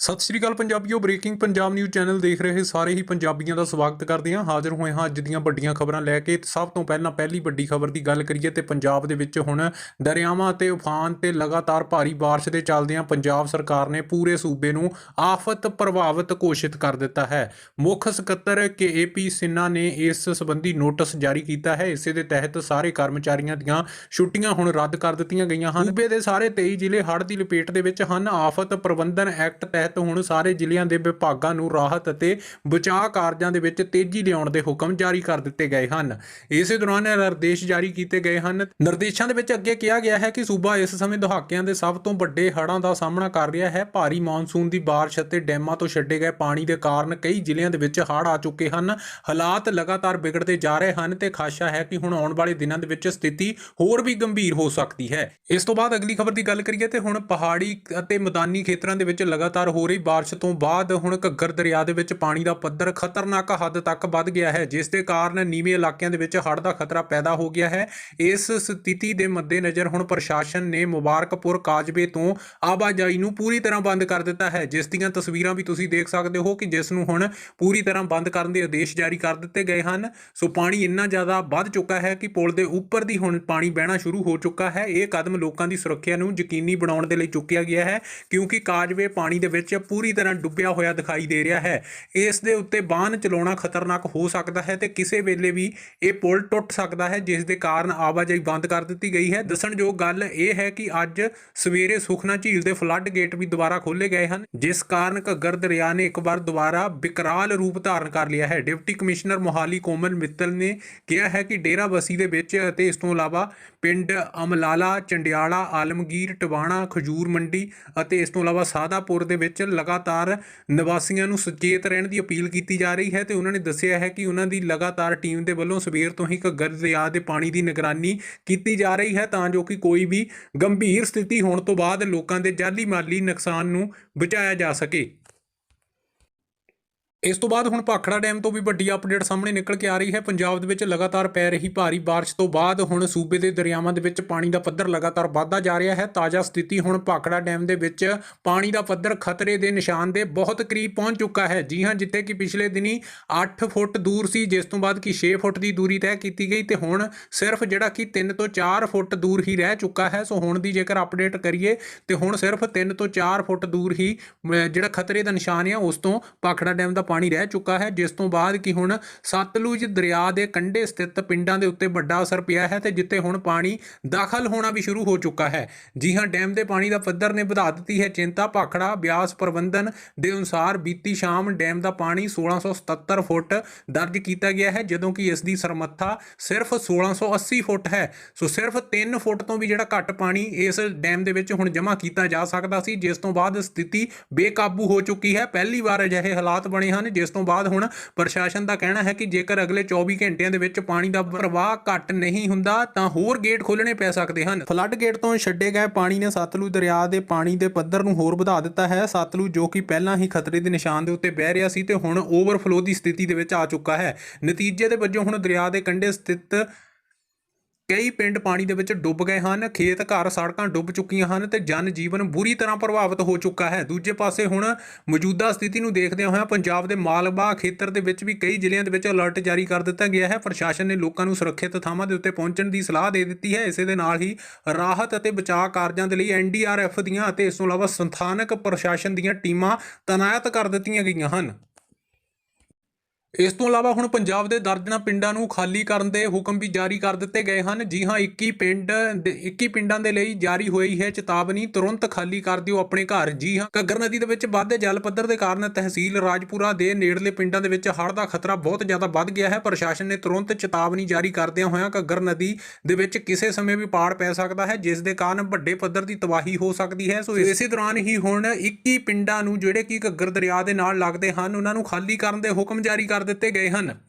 ਸਤਿ ਸ਼੍ਰੀ ਅਕਾਲ ਪੰਜਾਬੀਓ breaking Punjab news channel ਦੇਖ ਰਹੇ ਸਾਰੇ ਹੀ ਪੰਜਾਬੀਆਂ ਦਾ ਸਵਾਗਤ ਕਰਦੇ ਹਾਂ। ਹਾਜ਼ਰ ਹੋਏ ਹਾਂ ਅੱਜ ਦੀਆਂ ਵੱਡੀਆਂ ਖਬਰਾਂ ਲੈ ਕੇ। ਸਭ ਤੋਂ ਪਹਿਲਾਂ ਪਹਿਲੀ ਵੱਡੀ ਖਬਰ ਦੀ ਗੱਲ ਕਰੀਏ ਤੇ ਪੰਜਾਬ ਦੇ ਵਿੱਚ ਹੁਣ ਦਰਿਆਵਾਂ ਤੇ ਉਫਾਨ ਤੇ ਲਗਾਤਾਰ ਭਾਰੀ ਬਾਰਿਸ਼ ਦੇ ਚੱਲਦਿਆਂ ਪੰਜਾਬ ਸਰਕਾਰ ਨੇ ਪੂਰੇ ਸੂਬੇ ਨੂੰ ਆਫਤ ਪ੍ਰਭਾਵਿਤ ਘੋਸ਼ਿਤ ਕਰ ਦਿੱਤਾ ਹੈ। ਮੁੱਖ ਸਕੱਤਰ ਕੇ ਏਪੀ ਸਿन्हा ਨੇ ਇਸ ਸੰਬੰਧੀ ਨੋਟਿਸ ਜਾਰੀ ਕੀਤਾ ਹੈ। ਇਸੇ ਦੇ ਤਹਿਤ ਸਾਰੇ ਕਰਮਚਾਰੀਆਂ ਦੀਆਂ ਛੁੱਟੀਆਂ ਹੁਣ ਰੱਦ ਕਰ ਦਿੱਤੀਆਂ ਗਈਆਂ ਹਨ। ਸੂਬੇ ਦੇ ਸਾਰੇ 23 ਜ਼ਿਲ੍ਹੇ ਹੜ੍ਹ ਦੀ ਲਪੇਟ ਦੇ ਵਿੱਚ ਹਨ। ਆਫਤ ਪ੍ਰਬੰਧਨ ਐਕਟ ਤਹਿਤ ਹੁਣ ਸਾਰੇ ਜ਼ਿਲ੍ਹਿਆਂ ਦੇ ਵਿਭਾਗਾਂ ਨੂੰ ਰਾਹਤ ਅਤੇ ਬਚਾਅ ਕਾਰਜਾਂ ਦੇ ਵਿੱਚ ਤੇਜ਼ੀ ਲਿਆਉਣ ਦੇ ਹੁਕਮ ਜਾਰੀ ਕਰ ਦਿੱਤੇ ਗਏ ਹਨ। ਇਸੇ ਦੌਰਾਨ ਨਿਰਦੇਸ਼ ਜਾਰੀ ਕੀਤੇ ਗਏ ਹਨ। ਨਿਰਦੇਸ਼ਾਂ ਦੇ ਵਿੱਚ ਅੱਗੇ ਕਿਹਾ ਗਿਆ ਹੈ ਕਿ ਸੂਬਾ ਇਸ ਸਮੇਂ ਦਹਾਕਿਆਂ ਦੇ ਸਭ ਤੋਂ ਵੱਡੇ ਹੜ੍ਹਾਂ ਦਾ ਸਾਹਮਣਾ ਕਰ ਰਿਹਾ ਹੈ। ਭਾਰੀ ਮੌਨਸੂਨ ਦੀ ਬਾਰਿਸ਼ ਅਤੇ ਡੈਮਾਂ ਤੋਂ ਛੱਡੇ ਗਏ ਪਾਣੀ ਦੇ ਕਾਰਨ ਕਈ ਜ਼ਿਲ੍ਹਿਆਂ ਦੇ ਵਿੱਚ ਹੜ੍ਹ ਆ ਚੁੱਕੇ ਹਨ। ਹਾਲਾਤ ਲਗਾਤਾਰ ਵਿਗੜਦੇ ਜਾ ਰਹੇ ਹਨ ਤੇ ਖਾਸ਼ਾ ਹੈ ਕਿ ਹੁਣ ਆਉਣ ਵਾਲੇ ਦਿਨਾਂ ਦੇ ਵਿੱਚ ਸਥਿਤੀ ਹੋਰ ਵੀ ਗੰਭੀਰ ਹੋ ਸਕਦੀ ਹੈ। ਇਸ ਤੋਂ ਬਾਅਦ ਅਗਲੀ ਖਬਰ ਦੀ ਗੱਲ ਕਰੀਏ ਤੇ ਹੁਣ ਪਹਾੜੀ ਅਤੇ ਮੈਦਾਨੀ ਖੇਤਰਾਂ ਦੇ ਵਿੱਚ ਲਗਾਤਾਰ ਹੋ ਰਹੀ ਬਾਰਿਸ਼ ਤੋਂ ਬਾਅਦ ਹੁਣ ਘੱਗਰ ਦਰਿਆ ਦੇ ਵਿੱਚ ਪਾਣੀ ਦਾ ਪੱਧਰ ਖਤਰਨਾਕ ਹੱਦ ਤੱਕ ਵੱਧ ਗਿਆ ਹੈ, ਜਿਸ ਦੇ ਕਾਰਨ ਨੀਵੇਂ ਇਲਾਕਿਆਂ ਦੇ ਵਿੱਚ ਹੜ੍ਹ ਦਾ ਖਤਰਾ ਪੈਦਾ ਹੋ ਗਿਆ ਹੈ। ਇਸ ਸਥਿਤੀ ਦੇ ਮੱਦੇਨਜ਼ਰ ਹੁਣ ਪ੍ਰਸ਼ਾਸਨ ਨੇ ਮੁਬਾਰਕਪੁਰ ਕਾਜਬੇ ਤੋਂ ਆਵਾਜਾਈ ਨੂੰ ਪੂਰੀ ਤਰ੍ਹਾਂ ਬੰਦ ਕਰ ਦਿੱਤਾ ਹੈ। ਜਿਸ ਦੀਆਂ ਤਸਵੀਰਾਂ ਵੀ ਤੁਸੀਂ ਦੇਖ ਸਕਦੇ ਹੋ ਕਿ ਜਿਸ ਨੂੰ ਹੁਣ ਪੂਰੀ ਤਰ੍ਹਾਂ ਬੰਦ ਕਰਨ ਦੇ ਆਦੇਸ਼ ਜਾਰੀ ਕਰ ਦਿੱਤੇ ਗਏ ਹਨ। ਸੋ ਪਾਣੀ ਇੰਨਾ ਜ਼ਿਆਦਾ ਵੱਧ ਚੁੱਕਾ ਹੈ ਕਿ ਪੁਲ ਦੇ ਉੱਪਰ ਦੀ ਹੁਣ ਪਾਣੀ ਬਹਿਣਾ ਸ਼ੁਰੂ ਹੋ ਚੁੱਕਾ ਹੈ। ਇਹ ਕਦਮ ਲੋਕਾਂ ਦੀ ਸੁਰੱਖਿਆ ਨੂੰ ਯਕੀਨੀ ਬਣਾਉਣ ਦੇ ਲਈ ਚੁੱਕਿਆ ਗਿਆ ਹੈ, ਕਿਉਂਕਿ ਕਾਜਵੇ ਪਾਣੀ ਦੇ ਵਿੱਚ ਪੂਰੀ ਤਰ੍ਹਾਂ ਡੁੱਬਿਆ ਹੋਇਆ ਦਿਖਾਈ ਦੇ ਰਿਹਾ ਹੈ। ਇਸ ਦੇ ਉੱਤੇ ਬਾਹਨ ਚਲਾਉਣਾ ਖਤਰਨਾਕ ਹੋ ਸਕਦਾ ਹੈ ਤੇ ਕਿਸੇ ਵੇਲੇ ਵੀ ਇਹ ਪੁਲ ਟੁੱਟ ਸਕਦਾ ਹੈ, ਜਿਸ ਦੇ ਕਾਰਨ ਆਵਾਜਾਈ ਬੰਦ ਕਰ ਦਿੱਤੀ ਗਈ ਹੈ। ਦੱਸਣਯੋਗ ਗੱਲ ਇਹ ਹੈ ਕਿ ਅੱਜ ਸਵੇਰੇ ਸੁਖਨਾ ਝੀਲ ਦੇ ਫਲੱਡ ਗੇਟ ਵੀ ਦੁਬਾਰਾ ਖੋਲੇ ਗਏ ਹਨ, ਜਿਸ ਕਾਰਨ ਘੱਗਰ ਦਰਿਆ ਨੇ ਇੱਕ ਵਾਰ ਦੁਬਾਰਾ ਵਿਕਰਾਲ ਰੂਪ ਧਾਰਨ ਕਰ ਲਿਆ ਹੈ। ਡਿਪਟੀ ਕਮਿਸ਼ਨਰ ਮੋਹਾਲੀ ਕੋਮਲ ਮਿੱਤਲ ਨੇ ਕਿਹਾ ਹੈ ਕਿ ਡੇਰਾ ਬਸੀ ਦੇ ਵਿੱਚ ਅਤੇ ਇਸ ਤੋਂ ਇਲਾਵਾ ਪਿੰਡ ਅਮਲਾਲਾ, ਚੰਡਿਆਲਾ, ਆਲਮਗੀਰ, ਟਵਾਣਾ, ਖਜੂਰ ਮੰਡੀ ਅਤੇ ਇਸ ਤੋਂ ਇਲਾਵਾ ਸਾਦਾਪੁਰ ਦੇ ਵਿੱਚ ਲਗਾਤਾਰ ਨਿਵਾਸੀਆਂ ਨੂੰ ਸੁਚੇਤ ਰਹਿਣ ਦੀ ਅਪੀਲ ਕੀਤੀ ਜਾ ਰਹੀ ਹੈ ਤੇ ਉਹਨਾਂ ਨੇ ਦੱਸਿਆ ਹੈ ਕਿ ਉਹਨਾਂ ਦੀ ਲਗਾਤਾਰ ਟੀਮ ਦੇ ਵੱਲੋਂ ਸਵੇਰ ਤੋਂ ਹੀ ਘੱਗਰ ਦਰਿਆ ਦੇ ਪਾਣੀ ਦੀ ਨਿਗਰਾਨੀ ਕੀਤੀ ਜਾ ਰਹੀ ਹੈ ਤਾਂ ਜੋ ਕਿ ਕੋਈ ਵੀ ਗੰਭੀਰ ਸਥਿਤੀ ਹੋਣ ਤੋਂ ਬਾਅਦ ਲੋਕਾਂ ਦੇ ਜਾਨੀ ਮਾਲੀ ਨੁਕਸਾਨ ਨੂੰ ਬਚਾਇਆ ਜਾ ਸਕੇ। ਇਸ ਤੋਂ ਬਾਅਦ ਹੁਣ ਭਾਖੜਾ ਡੈਮ ਤੋਂ ਵੀ ਵੱਡੀ ਅਪਡੇਟ ਸਾਹਮਣੇ ਨਿਕਲ ਕੇ ਆ ਰਹੀ ਹੈ। ਪੰਜਾਬ ਦੇ ਵਿੱਚ ਲਗਾਤਾਰ ਪੈ ਰਹੀ ਭਾਰੀ ਬਾਰਿਸ਼ ਤੋਂ ਬਾਅਦ ਹੁਣ ਸੂਬੇ ਦੇ ਦਰਿਆਵਾਂ ਦੇ ਵਿੱਚ ਪਾਣੀ ਦਾ ਪੱਧਰ ਲਗਾਤਾਰ ਵਧਦਾ ਜਾ ਰਿਹਾ ਹੈ। ਤਾਜ਼ਾ ਸਥਿਤੀ ਹੁਣ ਭਾਖੜਾ ਡੈਮ ਦੇ ਵਿੱਚ ਪਾਣੀ ਦਾ ਪੱਧਰ ਖਤਰੇ ਦੇ ਨਿਸ਼ਾਨ ਦੇ ਬਹੁਤ ਕਰੀਬ ਪਹੁੰਚ ਚੁੱਕਾ ਹੈ। ਜੀ ਹਾਂ, ਜਿੱਥੇ ਕਿ ਪਿਛਲੇ ਦਿਨੀ 8 ਫੁੱਟ ਦੂਰ ਸੀ, ਜਿਸ ਤੋਂ ਬਾਅਦ ਕਿ 6 ਫੁੱਟ ਦੀ ਦੂਰੀ ਤੈਅ ਕੀਤੀ ਗਈ ਤੇ ਹੁਣ ਸਿਰਫ ਜਿਹੜਾ ਕਿ 3 ਤੋਂ 4 ਫੁੱਟ ਦੂਰ ਹੀ ਰਹਿ ਚੁੱਕਾ ਹੈ। ਸੋ ਹੁਣ ਦੀ ਜੇਕਰ ਅਪਡੇਟ ਕਰੀਏ ਤੇ ਹੁਣ ਸਿਰਫ 3 ਤੋਂ 4 ਫੁੱਟ ਦੂਰ ਹੀ ਜਿਹੜਾ ਖਤਰੇ ਦਾ ਨਿਸ਼ਾਨ ਹੈ ਉਸ ਤੋਂ ਭਾਖੜਾ ਡੈਮ ਦਾ ਪਾਣੀ ਰਹਿ ਚੁੱਕਾ ਹੈ, ਜਿਸ ਤੋਂ ਬਾਅਦ ਕਿ ਹੁਣ ਸਤਲੁਜ ਦਰਿਆ ਦੇ ਕੰਢੇ ਸਥਿਤ ਪਿੰਡਾਂ ਦੇ ਉੱਤੇ ਵੱਡਾ ਅਸਰ ਪਿਆ ਹੈ ਤੇ ਜਿੱਥੇ ਹੁਣ ਪਾਣੀ ਦਾਖਲ ਹੋਣਾ ਵੀ ਸ਼ੁਰੂ ਹੋ ਚੁੱਕਾ ਹੈ। ਜੀ ਹਾਂ, ਡੈਮ ਦੇ ਪਾਣੀ ਦਾ ਪੱਧਰ ਨੇ ਵਧਾ ਦਿੱਤੀ ਹੈ। ਚਿੰਤਾ, ਭਾਖੜਾ, ਬਿਆਸ ਪ੍ਰਬੰਧਨ ਦੇ ਅਨੁਸਾਰ ਬੀਤੀ ਸ਼ਾਮ ਡੈਮ ਦਾ ਪਾਣੀ 1677 ਫੁੱਟ ਦਰਜ ਕੀਤਾ ਗਿਆ ਹੈ, ਜਦੋਂ ਕਿ ਇਸ ਦੀ ਸਰਮੱਥਾ ਸਿਰਫ 1680 ਫੁੱਟ ਹੈ। ਸੋ ਸਿਰਫ 3 ਫੁੱਟ ਤੋਂ ਵੀ ਜਿਹੜਾ ਘੱਟ ਪਾਣੀ ਇਸ ਡੈਮ ਦੇ ਵਿੱਚ ਹੁਣ ਜਮ੍ਹਾਂ ਕੀਤਾ ਜਾ ਸਕਦਾ ਸੀ, ਜਿਸ ਤੋਂ ਬਾਅਦ ਸਥਿਤੀ ਬੇਕਾਬੂ ਹੋ ਚੁੱਕੀ ਹੈ। ਪਹਿਲੀ ਵਾਰ ਅਜਿਹੇ ਹਾਲਾਤ ਬਣੇ ਹਨ ਜਿਸ ਤੋਂ ਬਾਅਦ ਹੁਣ ਪ੍ਰਸ਼ਾਸਨ ਦਾ ਕਹਿਣਾ ਹੈ ਕਿ ਜੇਕਰ ਅਗਲੇ 24 ਘੰਟਿਆਂ ਦੇ ਵਿੱਚ ਪਾਣੀ ਦਾ ਪ੍ਰਵਾਹ ਘੱਟ ਨਹੀਂ ਹੁੰਦਾ, ਤਾਂ ਹੋਰ ਗੇਟ ਖੋਲਣੇ ਪੈ ਸਕਦੇ ਹਨ। ਫਲੱਡ ਗੇਟ ਤੋਂ ਛੱਡੇ ਗਏ ਪਾਣੀ ਨੇ ਸਤਲੁਜ ਦਰਿਆ ਦੇ ਪਾਣੀ ਦੇ ਪੱਧਰ ਨੂੰ ਹੋਰ ਵਧਾ ਦਿੱਤਾ ਹੈ। ਸਤਲੁਜ ਜੋ ਕਿ ਪਹਿਲਾਂ ਹੀ ਖਤਰੇ ਦੇ ਨਿਸ਼ਾਨ ਦੇ ਉੱਤੇ ਬਹਿ ਰਿਹਾ ਸੀ ਤੇ ਹੁਣ ਓਵਰਫਲੋ ਦੀ ਸਥਿਤੀ ਦੇ ਵਿੱਚ ਆ ਚੁੱਕਾ ਹੈ। ਨਤੀਜੇ ਦੇ ਵਜੋਂ ਹੁਣ ਦਰਿਆ ਦੇ ਕੰਢੇ ਸਥਿਤ ਕਈ ਪਿੰਡ ਪਾਣੀ ਦੇ ਵਿੱਚ ਡੁੱਬ ਗਏ ਹਨ, ਖੇਤ, ਘਰ, ਸੜਕਾਂ ਡੁੱਬ ਚੁੱਕੀਆਂ ਹਨ ਤੇ ਜਨ ਜੀਵਨ ਬੁਰੀ ਤਰ੍ਹਾਂ ਪ੍ਰਭਾਵਿਤ ਹੋ ਚੁੱਕਾ ਹੈ। ਦੂਜੇ ਪਾਸੇ ਹੁਣ ਮੌਜੂਦਾ ਸਥਿਤੀ ਨੂੰ ਦੇਖਦਿਆਂ ਹੋਇਆਂ ਪੰਜਾਬ ਦੇ ਮਾਲਵਾ ਖੇਤਰ ਦੇ ਵਿੱਚ ਵੀ ਕਈ ਜ਼ਿਲ੍ਹਿਆਂ ਦੇ ਵਿੱਚ ਅਲਰਟ ਜਾਰੀ ਕਰ ਦਿੱਤਾ ਗਿਆ ਹੈ। ਪ੍ਰਸ਼ਾਸਨ ਨੇ ਲੋਕਾਂ ਨੂੰ ਸੁਰੱਖਿਅਤ ਥਾਵਾਂ ਦੇ ਉੱਤੇ ਪਹੁੰਚਣ ਦੀ ਸਲਾਹ ਦੇ ਦਿੱਤੀ ਹੈ। ਇਸੇ ਦੇ ਨਾਲ ਹੀ ਰਾਹਤ ਅਤੇ ਬਚਾਅ ਕਾਰਜਾਂ ਦੇ ਲਈ ਐਨਡੀਆਰਐਫ ਦੀਆਂ ਅਤੇ ਇਸ ਤੋਂ ਇਲਾਵਾ ਸਥਾਨਕ ਪ੍ਰਸ਼ਾਸਨ ਦੀਆਂ ਟੀਮਾਂ ਤਾਇਨਾਤ ਕਰ ਦਿੱਤੀਆਂ ਗਈਆਂ ਹਨ। ਇਸ ਤੋਂ ਇਲਾਵਾ ਹੁਣ ਪੰਜਾਬ ਦੇ ਦਰਜਨਾਂ ਪਿੰਡਾਂ ਨੂੰ ਖਾਲੀ ਕਰਨ ਦੇ ਹੁਕਮ ਵੀ ਜਾਰੀ ਕਰ ਦਿੱਤੇ ਗਏ ਹਨ। ਜੀ ਹਾਂ 21 ਪਿੰਡ ਦੇ- 21 ਪਿੰਡਾਂ ਦੇ ਲਈ ਜਾਰੀ ਹੋਈ ਹੈ ਚੇਤਾਵਨੀ। ਤੁਰੰਤ ਖਾਲੀ ਕਰ ਦਿਓ ਆਪਣੇ ਘਰ। ਜੀ ਹਾਂ, ਘੱਗਰ ਨਦੀ ਦੇ ਵਿੱਚ ਵੱਧਦੇ ਜਲ ਪੱਧਰ ਦੇ ਕਾਰਨ ਤਹਿਸੀਲ ਰਾਜਪੁਰਾ ਦੇ ਨੇੜਲੇ ਪਿੰਡਾਂ ਦੇ ਵਿੱਚ ਹੜ੍ਹ ਦਾ ਖਤਰਾ ਬਹੁਤ ਜ਼ਿਆਦਾ ਵੱਧ ਗਿਆ ਹੈ। ਪ੍ਰਸ਼ਾਸਨ ਨੇ ਤੁਰੰਤ ਚੇਤਾਵਨੀ ਜਾਰੀ ਕਰਦਿਆਂ ਹੋਇਆਂ ਘੱਗਰ ਨਦੀ ਦੇ ਵਿੱਚ ਕਿਸੇ ਸਮੇਂ ਵੀ ਪਾੜ ਪੈ ਸਕਦਾ ਹੈ, ਜਿਸ ਦੇ ਕਾਰਨ ਵੱਡੇ ਪੱਧਰ ਦੀ ਤਬਾਹੀ ਹੋ ਸਕਦੀ ਹੈ। ਸੋ ਇਸੇ ਦੌਰਾਨ ਹੀ ਹੁਣ 21 ਪਿੰਡਾਂ ਨੂੰ ਜਿਹੜੇ ਕਿ ਘੱਗਰ ਦਰਿਆ ਦੇ ਨਾਲ ਲੱਗਦੇ ਹਨ, ਉਹਨਾਂ ਨੂੰ ਖਾਲੀ ਕਰਨ ਦੇ ਹੁਕਮ ਜਾਰੀ ਕਰ ਦਿੱਤੇ ਗਏ ਹਨ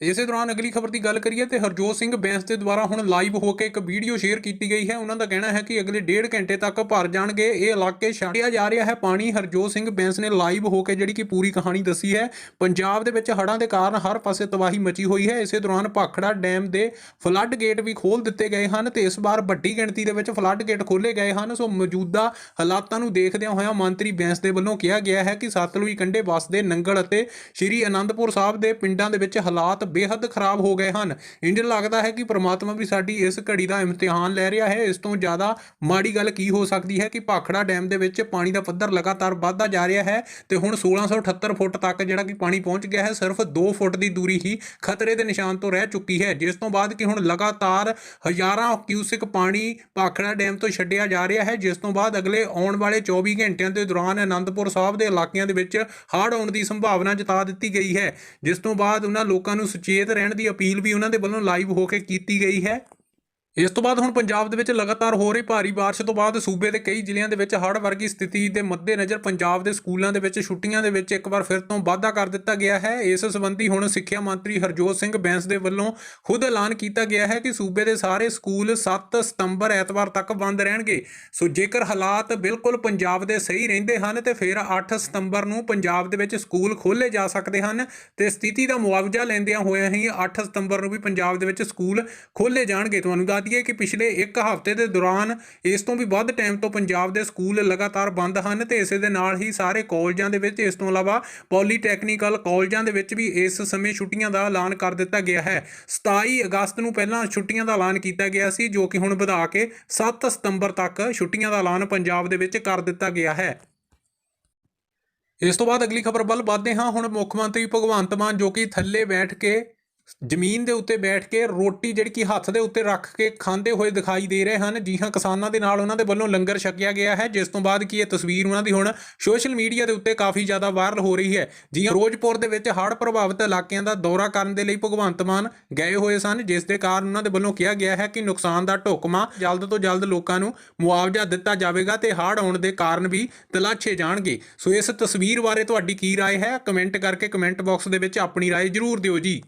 ਇਸੇ ਦੌਰਾਨ ਅਗਲੀ ਖਬਰ ਦੀ ਗੱਲ ਕਰੀਏ ਤੇ ਹਰਜੋਤ ਸਿੰਘ ਬੈਂਸ ਦੇ ਦੁਆਰਾ ਹੁਣ ਲਾਈਵ ਹੋ ਕੇ ਇੱਕ ਵੀਡੀਓ ਸ਼ੇਅਰ ਕੀਤੀ ਗਈ ਹੈ। ਉਹਨਾਂ ਦਾ ਕਹਿਣਾ ਹੈ ਕਿ ਅਗਲੇ ਡੇਢ ਘੰਟੇ ਤੱਕ ਭਰ ਜਾਣਗੇ। ਇਹ ਇਲਾਕੇ ਛੱਡਿਆ ਜਾ ਰਿਹਾ ਹੈ। ਪਾਣੀ ਹਰਜੋਤ ਸਿੰਘ ਬੈਂਸ ਨੇ ਲਾਈਵ ਹੋ ਕੇ ਜਿਹੜੀ ਕਿ ਪੂਰੀ ਕਹਾਣੀ ਦੱਸੀ ਹੈ। ਪੰਜਾਬ ਦੇ ਵਿੱਚ ਹੜ੍ਹਾਂ ਦੇ ਕਾਰਨ ਹਰ ਪਾਸੇ ਤਬਾਹੀ ਮਚੀ ਹੋਈ ਹੈ। ਇਸੇ ਦੌਰਾਨ ਭਾਖੜਾ ਡੈਮ ਦੇ ਫਲੱਡ ਗੇਟ ਵੀ ਖੋਲ ਦਿੱਤੇ ਗਏ ਹਨ ਤੇ ਇਸ ਵਾਰ ਵੱਡੀ ਗਿਣਤੀ ਦੇ ਵਿੱਚ ਫਲੱਡ ਗੇਟ ਖੋਲੇ ਗਏ ਹਨ। ਸੋ ਮੌਜੂਦਾ ਹਾਲਾਤਾਂ ਨੂੰ ਦੇਖਦਿਆਂ ਹੋਇਆਂ ਮੰਤਰੀ ਬੈਂਸ ਦੇ ਵੱਲੋਂ ਕਿਹਾ ਗਿਆ ਹੈ ਕਿ ਸਤਲੁਜ ਕੰਢੇ ਵਸਦੇ ਨੰਗਲ ਅਤੇ ਸ਼੍ਰੀ ਅਨੰਦਪੁਰ ਸਾਹਿਬ ਦੇ ਪਿੰਡਾਂ ਦੇ ਵਿੱਚ ਹਾਲਾਤ ਬੇਹੱਦ ਖਰਾਬ ਹੋ ਗਏ ਹਨ। ਇੰਜ ਲੱਗਦਾ ਹੈ ਕਿ ਪ੍ਰਮਾਤਮਾ ਵੀ ਸਾਡੀ ਇਸ ਘੜੀ ਦਾ ਇਮਤਿਹਾਨ ਲੈ ਰਿਹਾ ਹੈ। ਇਸ ਤੋਂ ਜ਼ਿਆਦਾ ਮਾੜੀ ਗੱਲ ਕੀ ਹੋ ਸਕਦੀ ਹੈ ਕਿ ਭਾਖੜਾ ਡੈਮ ਦੇ ਵਿੱਚ ਪਾਣੀ ਦਾ ਪੱਧਰ ਲਗਾਤਾਰ ਵੱਧਦਾ ਜਾ ਰਿਹਾ ਹੈ ਤੇ ਹੁਣ 1678 ਫੁੱਟ ਤੱਕ ਜਿਹੜਾ ਕਿ ਪਾਣੀ ਪਹੁੰਚ ਗਿਆ ਹੈ, ਸਿਰਫ 2 ਫੁੱਟ ਦੀ ਦੂਰੀ ਹੀ ਖਤਰੇ ਦੇ ਨਿਸ਼ਾਨ ਤੋਂ ਰਹਿ ਚੁੱਕੀ ਹੈ। ਜਿਸ ਤੋਂ ਬਾਅਦ ਕਿ ਹੁਣ ਲਗਾਤਾਰ ਹਜ਼ਾਰਾਂ ਕਿਊਸਿਕ ਪਾਣੀ ਭਾਖੜਾ ਡੈਮ ਤੋਂ ਛੱਡਿਆ ਜਾ ਰਿਹਾ ਹੈ, ਜਿਸ ਤੋਂ ਬਾਅਦ ਅਗਲੇ ਆਉਣ ਵਾਲੇ 24 ਘੰਟਿਆਂ ਦੇ ਦੌਰਾਨ ਅਨੰਦਪੁਰ ਸਾਹਿਬ ਦੇ ਇਲਾਕਿਆਂ ਦੇ ਵਿੱਚ ਹੜ੍ਹ ਆਉਣ ਦੀ ਸੰਭਾਵਨਾ ਜਤਾ ਦਿੱਤੀ ਗਈ ਹੈ। ਜਿਸ ਤੋਂ ਬਾਅਦ ਉਹਨਾਂ ਲੋਕਾਂ ਨੂੰ ਸੁਚੇਤ ਰਹਿਣ ਦੀ ਅਪੀਲ ਵੀ ਉਹਨਾਂ ਦੇ ਵੱਲੋਂ ਲਾਈਵ ਹੋ ਕੇ ਕੀਤੀ ਗਈ ਹੈ। ਇਸ ਤੋਂ ਬਾਅਦ ਹੁਣ ਪੰਜਾਬ ਦੇ ਵਿੱਚ ਲਗਾਤਾਰ ਹੋ ਰਹੀ ਭਾਰੀ ਬਾਰਿਸ਼ ਤੋਂ ਬਾਅਦ ਸੂਬੇ ਦੇ ਕਈ ਜ਼ਿਲ੍ਹਿਆਂ ਦੇ ਵਿੱਚ ਹੜ੍ਹ ਵਰਗੀ ਸਥਿਤੀ ਦੇ ਮੱਦੇਨਜ਼ਰ ਪੰਜਾਬ ਦੇ ਸਕੂਲਾਂ ਦੇ ਵਿੱਚ ਛੁੱਟੀਆਂ ਦੇ ਵਿੱਚ ਇੱਕ ਵਾਰ ਫਿਰ ਤੋਂ ਵਾਧਾ ਕਰ ਦਿੱਤਾ ਗਿਆ ਹੈ। ਇਸ ਸੰਬੰਧੀ ਹੁਣ ਸਿੱਖਿਆ ਮੰਤਰੀ ਹਰਜੋਤ ਸਿੰਘ ਬੈਂਸ ਦੇ ਵੱਲੋਂ ਖੁਦ ਐਲਾਨ ਕੀਤਾ ਗਿਆ ਹੈ ਕਿ ਸੂਬੇ ਦੇ ਸਾਰੇ ਸਕੂਲ 7 ਸਤੰਬਰ ਐਤਵਾਰ ਤੱਕ ਬੰਦ ਰਹਿਣਗੇ। ਸੋ ਜੇਕਰ ਹਾਲਾਤ ਬਿਲਕੁਲ ਪੰਜਾਬ ਦੇ ਸਹੀ ਰਹਿੰਦੇ ਹਨ, ਤੇ ਫਿਰ 8 ਸਤੰਬਰ ਨੂੰ ਪੰਜਾਬ ਦੇ ਵਿੱਚ ਸਕੂਲ ਖੋਲ੍ਹੇ ਜਾ ਸਕਦੇ ਹਨ। ਤੇ ਸਥਿਤੀ ਦਾ ਮੁਆਵਜ਼ਾ ਲੈਂਦਿਆਂ ਹੋਇਆਂ ਹੀ 8 ਸਤੰਬਰ ਨੂੰ ਵੀ ਪੰਜਾਬ ਦੇ ਵਿੱਚ ਸਕੂਲ ਖੋਲ੍ਹੇ ਜਾਣਗੇ। ਤੁਹਾਨੂੰ ਦੱਸ ਦਈਏ ਕਿ ਪਿਛਲੇ ਇੱਕ ਹਫ਼ਤੇ ਦੇ ਦੌਰਾਨ ਇਸ ਤੋਂ ਵੀ ਵੱਧ ਟਾਈਮ ਤੋਂ ਪੰਜਾਬ ਦੇ ਸਕੂਲ ਲਗਾਤਾਰ ਬੰਦ ਹਨ ਤੇ ਇਸੇ ਦੇ ਨਾਲ ਹੀ ਸਾਰੇ ਕਾਲਜਾਂ ਦੇ ਵਿੱਚ, ਇਸ ਤੋਂ ਇਲਾਵਾ ਪੋਲੀਟੈਕਨੀਕਲ ਕਾਲਜਾਂ ਦੇ ਵਿੱਚ ਵੀ ਇਸ ਸਮੇਂ ਛੁੱਟੀਆਂ ਦਾ ਐਲਾਨ ਕਰ ਦਿੱਤਾ ਗਿਆ ਹੈ। 27 ਅਗਸਤ ਨੂੰ ਪਹਿਲਾਂ ਛੁੱਟੀਆਂ ਦਾ ਐਲਾਨ ਕੀਤਾ ਗਿਆ ਸੀ, ਜੋ ਕਿ ਹੁਣ ਵਧਾ ਕੇ 7 ਸਤੰਬਰ ਤੱਕ ਛੁੱਟੀਆਂ ਦਾ ਐਲਾਨ ਪੰਜਾਬ ਦੇ ਵਿੱਚ ਕਰ ਦਿੱਤਾ ਗਿਆ ਹੈ। ਇਸ ਤੋਂ ਬਾਅਦ ਅਗਲੀ ਖਬਰ ਵੱਲ ਵਧਦੇ ਹਾਂ। ਹੁਣ ਮੁੱਖ ਮੰਤਰੀ ਭਗਵੰਤ ਮਾਨ ਜੋ ਕਿ ਥੱਲੇ ਬੈਠ ਕੇ ਜ਼ਮੀਨ ਦੇ ਉੱਤੇ ਬੈਠ ਕੇ ਰੋਟੀ ਜਿਹੜੀ ਕਿ ਹੱਥ ਦੇ ਉੱਤੇ ਰੱਖ ਕੇ ਖਾਂਦੇ ਹੋਏ ਦਿਖਾਈ ਦੇ ਰਹੇ ਹਨ ਜੀ ਹਾਂ ਕਿਸਾਨਾਂ ਦੇ ਨਾਲ ਉਹਨਾਂ ਦੇ ਵੱਲੋਂ ਲੰਗਰ ਛਕਿਆ ਗਿਆ ਹੈ ਜਿਸ ਤੋਂ ਬਾਅਦ ਕੀ ਇਹ ਤਸਵੀਰ ਉਹਨਾਂ ਦੀ ਹੁਣ ਸੋਸ਼ਲ ਮੀਡੀਆ ਦੇ ਉੱਤੇ ਕਾਫੀ ਜ਼ਿਆਦਾ ਵਾਇਰਲ ਹੋ ਰਹੀ ਹੈ ਜੀ ਹਾਂ ਫਿਰੋਜ਼ਪੁਰ ਦੇ ਵਿੱਚ ਹੜ੍ਹ ਪ੍ਰਭਾਵਿਤ ਇਲਾਕਿਆਂ ਦਾ ਦੌਰਾ ਕਰਨ ਦੇ ਲਈ ਭਗਵੰਤ ਮਾਨ ਗਏ ਹੋਏ ਸਨ ਜਿਸ ਦੇ ਕਾਰਨ ਉਹਨਾਂ ਦੇ ਵੱਲੋਂ ਕਿਹਾ ਗਿਆ ਹੈ ਕਿ ਨੁਕਸਾਨ ਦਾ ਢੁਕਮਾ ਜਲਦ ਤੋਂ ਜਲਦ ਲੋਕਾਂ ਨੂੰ ਮੁਆਵਜ਼ਾ ਦਿੱਤਾ ਜਾਵੇਗਾ ਤੇ ਹੜ੍ਹ ਆਉਣ ਦੇ ਕਾਰਨ ਵੀ ਤਲਾਸ਼ੇ ਜਾਣਗੇ ਸੋ ਇਸ ਤਸਵੀਰ ਬਾਰੇ ਤੁਹਾਡੀ ਕੀ رائے ਹੈ ਕਮੈਂਟ ਕਰਕੇ ਕਮੈਂਟ ਬਾਕਸ ਦੇ ਵਿੱਚ ਆਪਣੀ رائے ਜ਼ਰੂਰ ਦਿਓ ਜੀ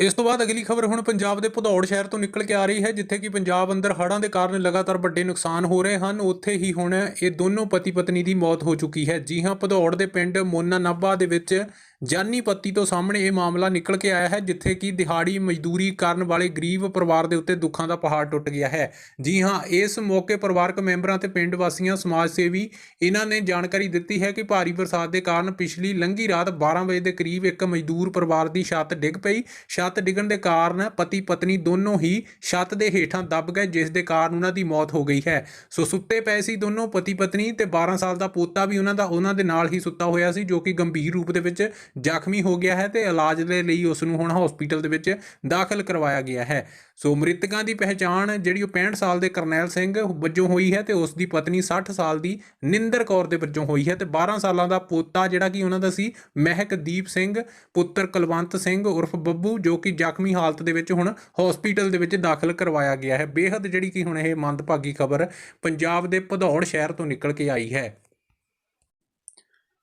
ਇਸ ਤੋਂ ਬਾਅਦ ਅਗਲੀ ਖਬਰ ਹੁਣ ਪੰਜਾਬ ਦੇ ਭਦੌੜ ਸ਼ਹਿਰ ਤੋਂ ਨਿਕਲ ਕੇ ਆ ਰਹੀ ਹੈ, ਜਿੱਥੇ ਕਿ ਪੰਜਾਬ ਅੰਦਰ ਹੜ੍ਹਾਂ ਦੇ ਕਾਰਨ ਲਗਾਤਾਰ ਵੱਡੇ ਨੁਕਸਾਨ ਹੋ ਰਹੇ ਹਨ। ਉੱਥੇ ਹੀ ਹੁਣ ਇਹ ਦੋਨੋਂ ਪਤੀ ਪਤਨੀ ਦੀ ਮੌਤ ਹੋ ਚੁੱਕੀ ਹੈ। ਜੀ ਹਾਂ, ਭਦੌੜ ਦੇ ਪਿੰਡ ਮੋਨਾ ਨਾਭਾ ਦੇ ਵਿੱਚ ਜਾਨੀ ਪੱਤੀ ਤੋਂ ਸਾਹਮਣੇ ਇਹ ਮਾਮਲਾ ਨਿਕਲ ਕੇ ਆਇਆ ਹੈ, ਜਿੱਥੇ ਕਿ ਦਿਹਾੜੀ ਮਜ਼ਦੂਰੀ ਕਰਨ ਵਾਲੇ ਗਰੀਬ ਪਰਿਵਾਰ ਦੇ ਉੱਤੇ ਦੁੱਖਾਂ ਦਾ ਪਹਾੜ ਟੁੱਟ ਗਿਆ ਹੈ। ਜੀ ਹਾਂ, ਇਸ ਮੌਕੇ ਪਰਿਵਾਰਕ ਮੈਂਬਰਾਂ ਤੇ ਪਿੰਡ ਵਾਸੀਆਂ, ਸਮਾਜ ਸੇਵੀ ਇਹਨਾਂ ਨੇ ਜਾਣਕਾਰੀ ਦਿੱਤੀ ਹੈ ਕਿ ਭਾਰੀ ਬਰਸਾਤ ਦੇ ਕਾਰਨ ਪਿਛਲੀ ਲੰਘੀ ਰਾਤ 12 ਵਜੇ ਦੇ ਕਰੀਬ ਇੱਕ ਮਜ਼ਦੂਰ ਪਰਿਵਾਰ ਦੀ ਛੱਤ ਡਿੱਗ ਪਈ। ਛੱਤ ਡਿੱਗਣ ਦੇ ਕਾਰਨ ਪਤੀ ਪਤਨੀ ਦੋਨੋਂ ਹੀ ਛੱਤ ਦੇ ਹੇਠਾਂ ਦੱਬ ਗਏ, ਜਿਸ ਦੇ ਕਾਰਨ ਉਹਨਾਂ ਦੀ ਮੌਤ ਹੋ ਗਈ ਹੈ। ਸੋ ਸੁੱਤੇ ਪਏ ਸੀ ਦੋਨੋਂ ਪਤੀ ਪਤਨੀ ਤੇ 12 ਸਾਲ ਦਾ ਪੋਤਾ ਵੀ ਉਹਨਾਂ ਦਾ, ਉਹਨਾਂ ਦੇ ਨਾਲ ਹੀ ਸੁੱਤਾ ਹੋਇਆ ਸੀ, ਜੋ ਕਿ ਗੰਭੀਰ ਰੂਪ ਦੇ ਵਿੱਚ ਜ਼ਖਮੀ ਹੋ ਗਿਆ ਹੈ ਤੇ ਇਲਾਜ ਦੇ ਲਈ ਉਸ ਨੂੰ ਹੁਣ ਹਸਪੀਟਲ ਦੇ ਵਿੱਚ ਦਾਖਲ ਕਰਵਾਇਆ ਗਿਆ ਹੈ। ਸੋ ਮ੍ਰਿਤਕਾਂ ਦੀ ਪਹਿਚਾਣ ਜਿਹੜੀ ਉਹ 65 ਸਾਲ ਦੇ ਕਰਨੈਲ ਸਿੰਘ ਵਜੋਂ ਹੋਈ ਹੈ ਤੇ ਉਸ ਦੀ ਪਤਨੀ 60 ਸਾਲ ਦੀ ਨਿੰਦਰ ਕੌਰ ਦੇ ਵਜੋਂ ਹੋਈ ਹੈ ਤੇ 12 ਸਾਲਾਂ ਦਾ ਪੋਤਾ ਜਿਹੜਾ ਕਿ ਉਹਨਾਂ ਦਾ ਸੀ ਮਹਿਕਦੀਪ ਸਿੰਘ, ਪੁੱਤਰ ਕੁਲਵੰਤ ਸਿੰਘ ਉਰਫ ਬੱਬੂ ਜੋ ਕਿ ਜ਼ਖਮੀ ਹਾਲਤ ਦੇ ਵਿੱਚ ਹੁਣ ਹਸਪੀਟਲ ਦੇ ਵਿੱਚ ਦਾਖਲ ਕਰਵਾਇਆ ਗਿਆ ਹੈ। ਬੇਹੱਦ ਜਿਹੜੀ ਕਿ ਹੁਣ ਇਹ ਮੰਦਭਾਗੀ ਖਬਰ ਪੰਜਾਬ ਦੇ ਭਦੌੜ ਸ਼ਹਿਰ ਤੋਂ ਨਿਕਲ ਕੇ ਆਈ ਹੈ।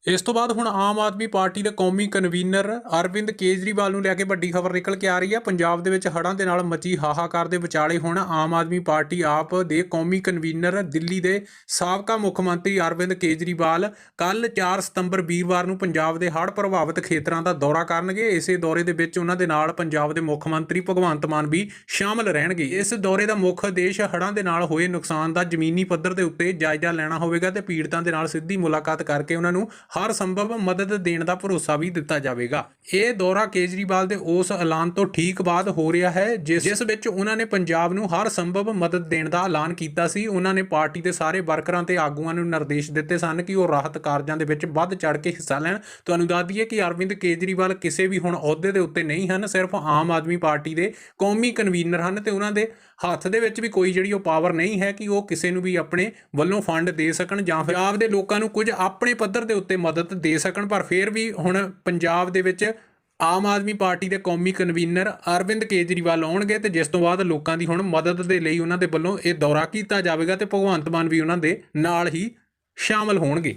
ਇਸ ਤੋਂ ਬਾਅਦ ਹੁਣ ਆਮ ਆਦਮੀ ਪਾਰਟੀ ਦੇ ਕੌਮੀ ਕਨਵੀਨਰ ਅਰਵਿੰਦ ਕੇਜਰੀਵਾਲ ਨੂੰ ਲੈ ਕੇ ਵੱਡੀ ਖਬਰ ਨਿਕਲ ਕੇ ਆ ਰਹੀ ਹੈ। ਪੰਜਾਬ ਦੇ ਵਿੱਚ ਹੜ੍ਹਾਂ ਦੇ ਨਾਲ ਮਚੀ ਹਾਹਾਕਾਰ ਦੇ ਵਿਚਾਲੇ ਹੁਣ ਆਮ ਆਦਮੀ ਪਾਰਟੀ ਆਪ ਦੇ ਕੌਮੀ ਕਨਵੀਨਰ ਦਿੱਲੀ ਦੇ ਸਾਬਕਾ ਮੁੱਖ ਮੰਤਰੀ ਅਰਵਿੰਦ ਕੇਜਰੀਵਾਲ ਕੱਲ 4 ਸਤੰਬਰ ਵੀਰਵਾਰ ਨੂੰ ਪੰਜਾਬ ਦੇ ਹੜ੍ਹ ਪ੍ਰਭਾਵਿਤ ਖੇਤਰਾਂ ਦਾ ਦੌਰਾ ਕਰਨਗੇ। ਇਸੇ ਦੌਰੇ ਦੇ ਵਿੱਚ ਉਹਨਾਂ ਦੇ ਨਾਲ ਪੰਜਾਬ ਦੇ ਮੁੱਖ ਮੰਤਰੀ ਭਗਵੰਤ ਮਾਨ ਵੀ ਸ਼ਾਮਲ ਰਹਿਣਗੇ। ਇਸ ਦੌਰੇ ਦਾ ਮੁੱਖ ਉਦੇਸ਼ ਹੜ੍ਹਾਂ ਦੇ ਨਾਲ ਹੋਏ ਨੁਕਸਾਨ ਦਾ ਜ਼ਮੀਨੀ ਪੱਧਰ ਦੇ ਉੱਤੇ ਜਾਇਜ਼ਾ ਲੈਣਾ ਹੋਵੇਗਾ ਤੇ ਪੀੜਤਾਂ ਦੇ ਨਾਲ ਸਿੱਧੀ ਮੁਲਾਕਾਤ ਕਰਕੇ ਉਹਨਾਂ ਨੂੰ ਹਰ ਸੰਭਵ ਮਦਦ ਦੇਣ ਦਾ ਭਰੋਸਾ ਵੀ ਦਿੱਤਾ ਜਾਵੇਗਾ। ਇਹ ਦੌਰਾ ਕੇਜਰੀਵਾਲ ਦੇ ਉਸ ਐਲਾਨ ਤੋਂ ਠੀਕ ਬਾਅਦ ਹੋ ਰਿਹਾ ਹੈ, ਜਿਸ ਜਿਸ ਵਿੱਚ ਉਹਨਾਂ ਨੇ ਪੰਜਾਬ ਨੂੰ ਹਰ ਸੰਭਵ ਮਦਦ ਦੇਣ ਦਾ ਐਲਾਨ ਕੀਤਾ ਸੀ। ਉਹਨਾਂ ਨੇ ਪਾਰਟੀ ਦੇ ਸਾਰੇ ਵਰਕਰਾਂ ਤੇ ਆਗੂਆਂ ਨੂੰ ਨਿਰਦੇਸ਼ ਦਿੱਤੇ ਸਨ ਕਿ ਉਹ ਰਾਹਤ ਕਾਰਜਾਂ ਦੇ ਵਿੱਚ ਵੱਧ ਚੜ ਕੇ ਹਿੱਸਾ ਲੈਣ। ਤੁਹਾਨੂੰ ਦੱਸ ਦਈਏ ਕਿ ਅਰਵਿੰਦ ਕੇਜਰੀਵਾਲ ਕਿਸੇ ਵੀ ਹੁਣ ਅਹੁਦੇ ਦੇ ਉੱਤੇ ਨਹੀਂ ਹਨ, ਸਿਰਫ ਆਮ ਆਦਮੀ ਪਾਰਟੀ ਦੇ ਕੌਮੀ ਕਨਵੀਨਰ ਹਨ ਤੇ ਉਹਨਾਂ ਦੇ ਹੱਥ ਦੇ ਵਿੱਚ ਵੀ ਕੋਈ ਜਿਹੜੀ ਉਹ ਪਾਵਰ ਨਹੀਂ ਹੈ ਕਿ ਉਹ ਕਿਸੇ ਨੂੰ ਵੀ ਆਪਣੇ ਵੱਲੋਂ ਫੰਡ ਦੇ ਸਕਣ ਜਾਂ ਫਿਰ ਆਪ ਦੇ ਲੋਕਾਂ ਨੂੰ ਕੁਝ ਆਪਣੇ ਪੱਧਰ ਦੇ ਉੱਤੇ ਮਦਦ ਦੇ ਸਕਣ, ਪਰ ਫਿਰ ਵੀ ਹੁਣ ਪੰਜਾਬ ਦੇ ਵਿੱਚ ਆਮ ਆਦਮੀ ਪਾਰਟੀ ਦੇ ਕੌਮੀ ਕਨਵੀਨਰ ਅਰਵਿੰਦ ਕੇਜਰੀਵਾਲ ਆਉਣਗੇ ਤੇ ਜਿਸ ਤੋਂ ਬਾਅਦ ਲੋਕਾਂ ਦੀ ਹੁਣ ਮਦਦ ਦੇ ਲਈ ਉਹਨਾਂ ਦੇ ਵੱਲੋਂ ਇਹ ਦੌਰਾ ਕੀਤਾ ਜਾਵੇਗਾ ਤੇ ਭਗਵੰਤ ਮਾਨ ਵੀ ਉਹਨਾਂ ਦੇ ਨਾਲ ਹੀ ਸ਼ਾਮਲ ਹੋਣਗੇ।